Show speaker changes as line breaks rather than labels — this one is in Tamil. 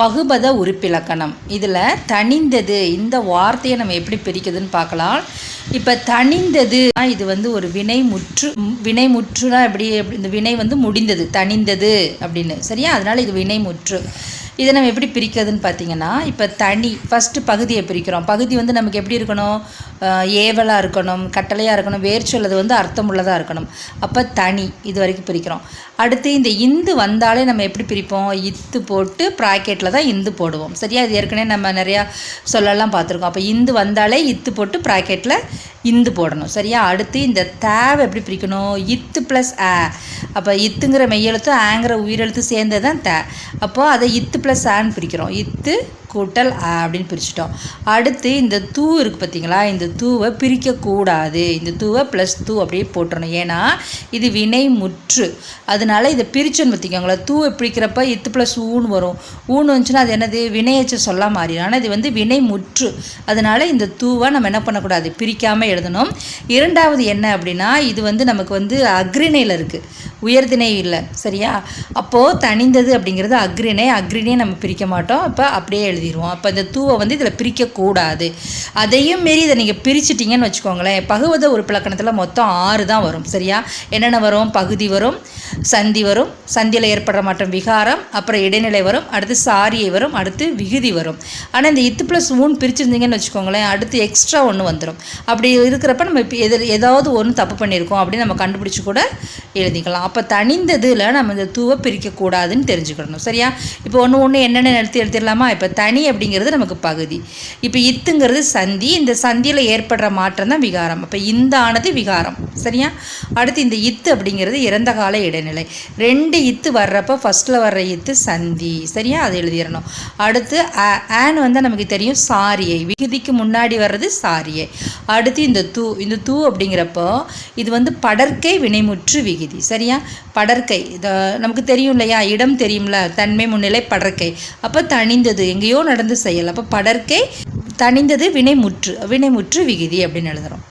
பகுபத உறுப்பிலக்கணம் இதில் தனிந்தது இந்த வார்த்தையை நம்ம எப்படி பிரிக்குதுன்னு பார்க்கலாம். இப்போ தனிந்தது இது வந்து ஒரு வினை முற்று வினை முற்றுனா எப்படி இந்த வினை வந்து முடிந்தது தனிந்தது அப்படின்னு. சரியா? அதனால் இது வினை முற்று. இதை நம்ம எப்படி பிரிக்கிறதுன்னு பார்த்தீங்கன்னா இப்போ தனி ஃபஸ்ட்டு பகுதியை பிரிக்கிறோம். பகுதி வந்து நமக்கு எப்படி இருக்கணும்? ஏவலாக இருக்கணும் கட்டளையாக இருக்கணும் வேர் சொல்லது வந்து அர்த்தமுள்ளதாக இருக்கணும். அப்போ தனி இது வரைக்கும் பிரிக்கிறோம். அடுத்து இந்த இந்து வந்தாலே நம்ம எப்படி பிரிப்போம்? இத்து போட்டு ப்ராக்கெட்டில் தான் இந்து போடுவோம். சரியா? இது ஏற்கனவே நம்ம நிறையா சொல்லலாம் பார்த்துருக்கோம். அப்போ இந்து வந்தாலே இத்து போட்டு ப்ராக்கெட்டில் இந்து போடணும். சரியா? அடுத்து இந்த தேவை எப்படி பிரிக்கணும்? இத்து ப்ளஸ் ஆ அப்போ இத்துங்கிற மெய்யெழுத்தும் ஆங்கிற உயிரெழுத்து சேர்ந்தது தான் தே. அப்போது அதை இத்து ப்ளஸ் ஆன் பிரிக்கிறோம். இத்து கூட்டல் அப்படின்னு பிரிச்சிட்டோம். அடுத்து இந்த தூ இருக்குது பார்த்தீங்களா இந்த தூவை பிரிக்கக்கூடாது இந்த தூவை ப்ளஸ் தூ அப்படியே போட்டுறணும். ஏன்னா இது வினை முற்று. அதனால இதை பிரிச்சோன்னு பார்த்திக்கோங்களேன் தூவை பிரிக்கிறப்ப இத்து ப்ளஸ் ஊன்னு வரும். ஊன்னு வந்துச்சுன்னா அது என்னது? வினையச்சு சொல்ல மாறிடும். ஆனால் இது வந்து வினை முற்று. அதனால இந்த தூவை நம்ம என்ன பண்ணக்கூடாது? பிரிக்காமல் எழுதணும். இரண்டாவது என்ன அப்படின்னா இது வந்து நமக்கு வந்து அக்ரிணையில் இருக்குது உயர்திணை இல்லை. சரியா? அப்போது தனிந்தது அப்படிங்கிறது அக்ரிணை அக்ரிணையை நம்ம பிரிக்க மாட்டோம். அப்போ அப்படியே எழுதிடுவோம் அப்போ இந்த தூவை வந்து இதில் பிரிக்கக்கூடாது. அதையும் மீறி இதை நீங்கள் பிரிச்சிட்டிங்கன்னு வச்சுக்கோங்களேன். பகுவத உறுப்பிலக்கணத்தில் மொத்தம் ஆறு தான் வரும். சரியா? என்னென்ன வரும்? பகுதி வரும். சந்தி வரும் சந்தியில் ஏற்படுற மாற்றம் விகாரம் அப்புறம் இடைநிலை வரும் அடுத்து சாரியை வரும் அடுத்து விகுதி வரும். ஆனால் இந்த இத்து ப்ளஸ் ஊன் பிரிச்சிருந்தீங்கன்னு வச்சுக்கோங்களேன் அடுத்து எக்ஸ்ட்ரா ஒன்று வந்துடும் அப்படி இருக்கிறப்ப நம்ம இப்போ எதில் ஏதாவது ஒன்று தப்பு பண்ணியிருக்கோம் அப்படின்னு நம்ம கண்டுபிடிச்சி கூட எழுதிக்கலாம். அப்போ தனிந்ததில் நம்ம இந்த தூவை பிரிக்கக்கூடாதுன்னு தெரிஞ்சுக்கணும். சரியா? இப்போ ஒன்று ஒன்று என்னென்ன நிறுத்தி எடுத்துடலாமா? இப்போ தனி அப்படிங்கிறது நமக்கு பகுதி. இப்போ இத்துங்கிறது சந்தி. இந்த சந்தியில் ஏற்படுற மாற்றம் தான் விகாரம். அப்போ இந்த ஆனது விகாரம். சரியா? அடுத்து இந்த இத்து அப்படிங்கிறது இறந்த கால இடைநிலை. ரெண்டு இத்து வர்றப்போ ஃபஸ்ட்டில் வர்ற இத்து சந்தி. சரியா? அதை எழுதிடணும் அடுத்து ஆன் வந்து நமக்கு தெரியும் சாரியை. விகுதிக்கு முன்னாடி வர்றது சாரியை. அடுத்து இந்த தூ இந்த தூ அப்படிங்கிறப்போ இது வந்து படற்கை வினைமுற்று விகுதி. சரியா? படற்கை. நமக்கு தெரியும் இல்லையா? இடம் தெரியும்ல? தன்மை முன்னிலை படற்கை. அப்போ தனிந்தது எங்கேயோ நடந்து செயல். அப்போ படற்கை தனிந்தது வினைமுற்று வினைமுற்று விகுதி அப்படின்னு எழுதுகிறோம்